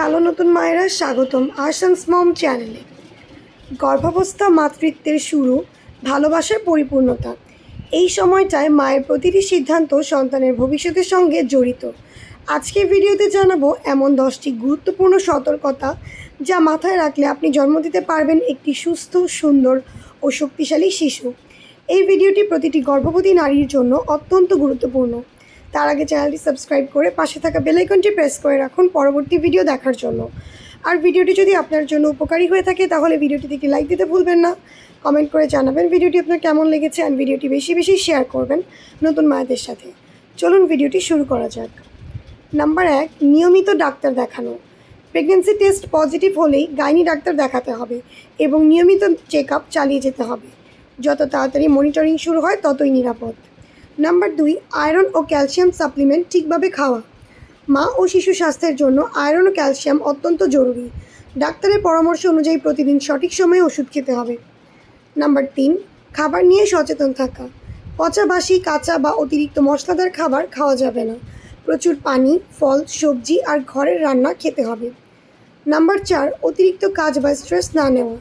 Hello নতুন মায়েরা স্বাগতম আসান্স মম চ্যানেলে। গর্ভাবস্থা মাতৃত্বের শুরু, ভালোবাসার পরিপূর্ণতা। এই সময়টায় মায়ের প্রতিটি সিদ্ধান্ত সন্তানের ভবিষ্যতের সঙ্গে জড়িত। আজকের ভিডিওতে জানাব এমন দশটি গুরুত্বপূর্ণ সতর্কতা যা মাথায় রাখলে আপনি জন্ম দিতে পারবেন একটি সুস্থ, সুন্দর ও শক্তিশালী শিশু। এই ভিডিওটি প্রতিটি গর্ভবতী নারীর জন্য অত্যন্ত গুরুত্বপূর্ণ। তার আগে চ্যানেলটি সাবস্ক্রাইব করে পাশে থাকা বেল আইকনটি প্রেস করে রাখুন পরবর্তী ভিডিও দেখার জন্য। আর ভিডিওটি যদি আপনার জন্য উপকারী হয়ে থাকে, তাহলে ভিডিওটিতে একটি লাইক দিতে ভুলবেন না। কমেন্ট করে জানাবেন ভিডিওটি আপনার কেমন লেগেছে আর ভিডিওটি বেশি বেশি শেয়ার করবেন নতুন মায়েদের সাথে। চলুন ভিডিওটি শুরু করা যাক। নাম্বার এক, নিয়মিত ডাক্তার দেখানো। প্রেগনেন্সি টেস্ট পজিটিভ হলেই গাইনি ডাক্তার দেখাতে হবে এবং নিয়মিত চেক আপ চালিয়ে যেতে হবে। যত তাড়াতাড়ি মনিটরিং শুরু হয়, ততই নিরাপদ। নাম্বার দুই, আয়রন ও ক্যালসিয়াম সাপ্লিমেন্ট ঠিকভাবে খাওয়া। মা ও শিশু স্বাস্থ্যের জন্য আয়রন ও ক্যালসিয়াম অত্যন্ত জরুরি। ডাক্তারের পরামর্শ অনুযায়ী প্রতিদিন সঠিক সময়ে ওষুধ খেতে হবে। নাম্বার তিন, খাবার নিয়ে সচেতন থাকা। পচা বাসি, কাঁচা বা অতিরিক্ত মশলাদার খাবার খাওয়া যাবে না। প্রচুর পানি, ফল, সবজি আর ঘরের রান্না খেতে হবে। নাম্বার চার, অতিরিক্ত কাজ বা স্ট্রেস না নেওয়া।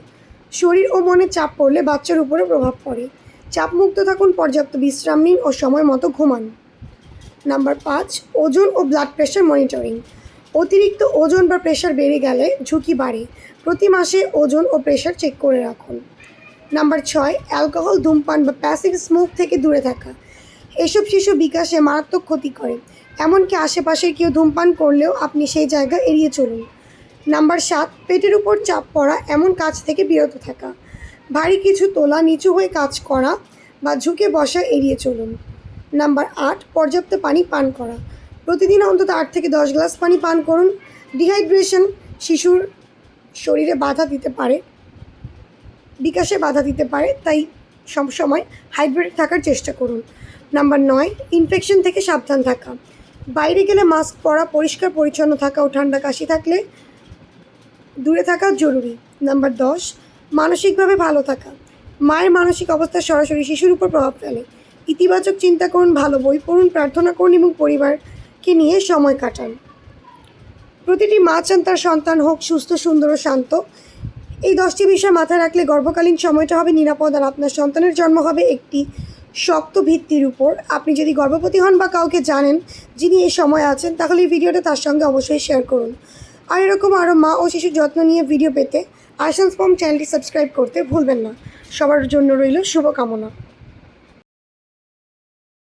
শরীর ও মনে চাপ পড়লে বাচ্চার উপরে প্রভাব পড়ে। চাপমুক্ত থাকুন পর্যাপ্ত বিশ্রাম নিন ও সময় মতো ঘুমান। নাম্বার পাঁচ, ওজন ও ব্লাড প্রেশার মনিটরিং অতিরিক্ত ওজন বা প্রেশার বেড়ে গেলে ঝুঁকি বাড়ে। প্রতি মাসে ওজন ও প্রেশার চেক করে রাখুন। নাম্বার ছয় অ্যালকোহল ধূমপান বা প্যাসিভ স্মোক থেকে দূরে থাকা। এসব শিশু বিকাশে মারাত্মক ক্ষতি করে। এমনকি আশেপাশে কেউ ধূমপান করলেও আপনি সেই জায়গা এড়িয়ে চলুন। নাম্বার সাত, পেটের উপর চাপ পড়া এমন কাজ থেকে বিরত থাকা। ভারী কিছু তোলা, নিচু হয়ে কাজ করা বা ঝুঁকে বসা এড়িয়ে চলুন। নাম্বার আট, পর্যাপ্ত পানি পান করা। প্রতিদিন অন্তত আট থেকে দশ গ্লাস পানি পান করুন। ডিহাইড্রেশন শিশুর শরীরে বাধা দিতে পারে, বিকাশে বাধা দিতে পারে, তাই সবসময় হাইড্রেটেড থাকার চেষ্টা করুন। নাম্বার নয় ইনফেকশন থেকে সাবধান থাকা। বাইরে গেলে মাস্ক পরা, পরিষ্কার, পরিচ্ছন্ন থাকা ও ঠান্ডা কাশি থাকলে দূরে থাকা জরুরি। নাম্বার দশ মানসিকভাবে ভালো থাকা। মায়ের মানসিক অবস্থা সরাসরি শিশুর উপর প্রভাব ফেলে। ইতিবাচক চিন্তা করুন, ভালো বই পড়ুন, প্রার্থনা করুন এবং পরিবারকে নিয়ে সময় কাটান। প্রতিটি মা চান তার সন্তান হোক সুস্থ, সুন্দর ও শান্ত। এই দশটি বিষয় মাথায় রাখলে গর্ভকালীন সময়টা হবে নিরাপদ আর আপনার সন্তানের জন্ম হবে একটি শক্ত ভিত্তির উপর। আপনি যদি গর্ভবতী হন বা কাউকে জানেন যিনি এই সময় আছেন, তাহলে এই ভিডিওটা তার সঙ্গে অবশ্যই শেয়ার করুন। আর এরকম আরও মা ও শিশুর যত্ন নিয়ে ভিডিও পেতে আসান্স ফর্ম চ্যানেলটি সাবস্ক্রাইব করতে ভুলবেন না। সবার জন্য রইল শুভকামনা।